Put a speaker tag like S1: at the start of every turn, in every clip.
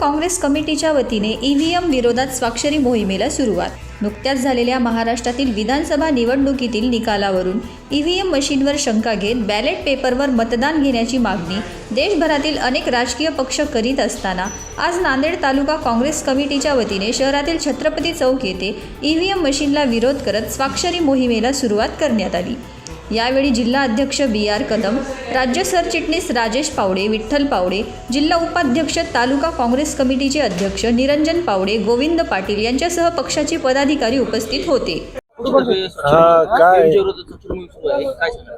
S1: काँग्रेस कमिटीच्या वतीने ईव्हीएम विरोधात स्वाक्षरी मोहिमेला सुरुवात. नुकत्याच झालेल्या महाराष्ट्रातील विधानसभा निवडणुकीतील निकालावरून ईव्हीएम मशीनवर शंका घेत बॅलेट पेपरवर मतदान घेण्याची मागणी देशभरातील अनेक राजकीय पक्ष करीत असताना आज नांदेड तालुका काँग्रेस कमिटीच्या वतीने शहरातील छत्रपती चौक येथे ईव्हीएम मशीनला विरोध करत स्वाक्षरी मोहिमेला सुरुवात करण्यात आली. यावेळी जिल्हा अध्यक्ष बी आर कदम राज्य सरचिटणीस राजेश पावडे विठ्ठल पावडे जिल्हा उपाध्यक्ष तालुका काँग्रेस कमिटीचे अध्यक्ष निरंजन पावडे गोविंद पाटील यांच्यासह पक्षाचे पदाधिकारी उपस्थित होते.
S2: हा, काय?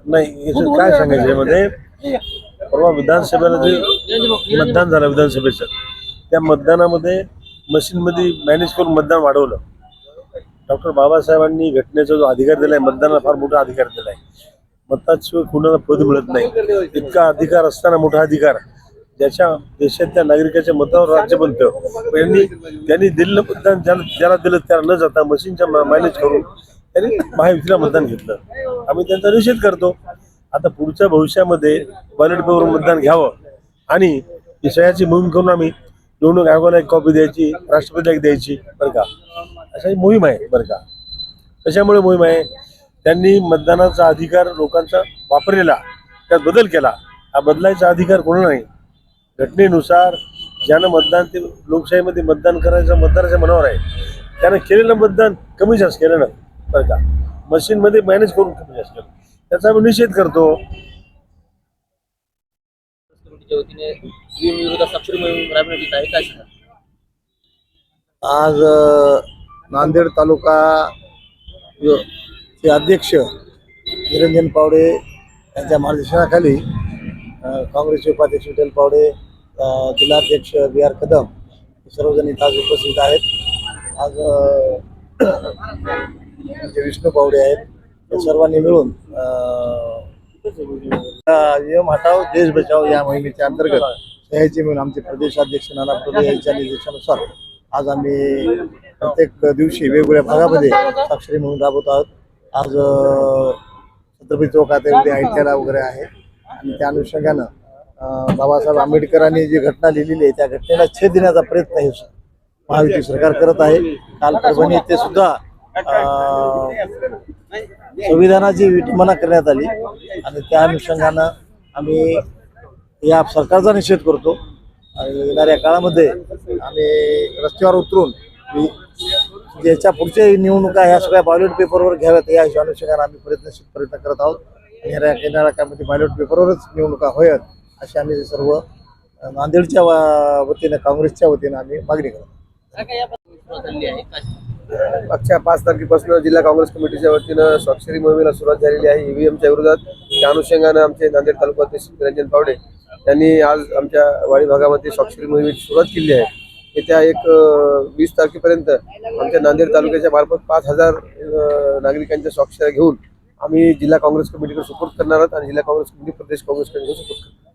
S2: नाही याच्यात काय सांगायचं यामध्ये? परवा विधानसभेला जे मतदान झालं विधानसभेचं त्या मतदानामध्ये मशीनमध्ये मॅनेज करून मतदान वाढवलं. डॉक्टर बाबासाहेबांनी घटनेचा जो अधिकार दिलाय मतदानाला फार मोठा अधिकार दिलाय. मताशिवाय कुणाला पद मिळत नाही. इतका अधिकार असताना मोठा अधिकार. ज्याच्या देशातल्या नागरिकाच्या मतावर राज्य बनतं. यांनी त्यांनी दिलेलं मतदान ज्याला ज्याला दिलं त्याला न जाता मशीनच्या मॅनेज करून त्यांनी महायुतीला मतदान घेतलं. आम्ही त्यांचा निषेध करतो. आता पुढच्या भविष्यामध्ये बॅलेट पेपर मतदान घ्यावं. आणि विषयाची सह्याची मोहीम करून आम्ही निवडणूक आयोगाला एक कॉपी द्यायची राष्ट्रपतीला एक द्यायची बरं का? अशा ही मोहीम आहे बरं का. कशामुळे मोहीम आहे? त्यांनी मतदानाचा अधिकार लोकांचा वापरलेला त्यात बदल केला. हा बदलायचा अधिकार कोणाला नाही? घटनेनुसार ज्यानं मतदान ते लोकशाहीमध्ये मतदान करायचं मतदाराच्या मनावर आहे. त्यानं केलेलं मतदान कमी जास्त केलं ना बरं का. मशीनमध्ये मॅनेज करून कमी जास्त केलं. त्याचा आम्ही निषेध करतो.
S3: आज नांदेड तालुका चे अध्यक्ष निरंजन पावडे यांच्या मार्गदर्शनाखाली काँग्रेसचे उपाध्यक्ष विठ्ठल पावडे जिल्हाध्यक्ष बी आर कदम हे सर्वजण इथं आज उपस्थित आहेत. आज जे विष्णू पावडे आहेत ते सर्वांनी मिळून यम हटाव देश बचाव या मोहिमेच्या अंतर्गत सह्याची मिळून आमचे प्रदेशाध्यक्ष नाना प्रदेश यांच्या निर्देशानुसार आज आम्ही प्रत्येक दिवशी वेगवेगळ्या भागामध्ये साक्षरी म्हणून राबवत आहोत. आज छत्रपती चौकात आहे उद्या ऐट्याला वगैरे आहे. आणि त्या अनुषंगानं बाबासाहेब आंबेडकरांनी जी घटना लिहिलेली आहे त्या घटनेला छेद देण्याचा प्रयत्न हे महायुती सरकार करत आहे. काल परभणी ते सुद्धा संविधानाची विटंबना करण्यात आली. आणि त्या अनुषंगानं आम्ही या सरकारचा निषेध करतो. आणि येणाऱ्या काळामध्ये आम्ही रस्त्यावर उतरून ज्याच्या पुढच्या निवडणुका ह्या सगळ्या बॅलेट पेपरवर घ्याव्यात या अनुषंगाने आम्ही प्रयत्नशील प्रयत्न करत आहोत. आणि येणाऱ्या येणाऱ्या काळामध्ये बॅलेट पेपरवरच निवडणुका होयात अशी आम्ही सर्व नांदेडच्या वतीनं काँग्रेसच्या वतीनं आम्ही मागणी करतो
S4: मागच्या पाच तारखेपासून जिल्हा काँग्रेस कमिटीच्या वतीनं स्वाक्षरी मोहिमेला सुरुवात झालेली आहे. ईव्हीएमच्या विरोधात त्या अनुषंगानं आमचे नांदेड तालुका अध्यक्ष रंजन पावडे यांनी आज आमच्या वाडी भागामध्ये स्वाक्षरी मोहिमेची सुरुवात केली आहे. येत्या एक वीस तारखेपर्यंत आमच्या नांदेड तालुक्याच्या मार्फत पाच हजार नागरिकांच्या स्वाक्षऱ्या घेऊन आम्ही जिल्हा काँग्रेस कमिटीकडे सुपूर्द करणार आहोत आणि जिल्हा काँग्रेस कमिटी प्रदेश काँग्रेस कमिटीकडे सुपूर्द करणार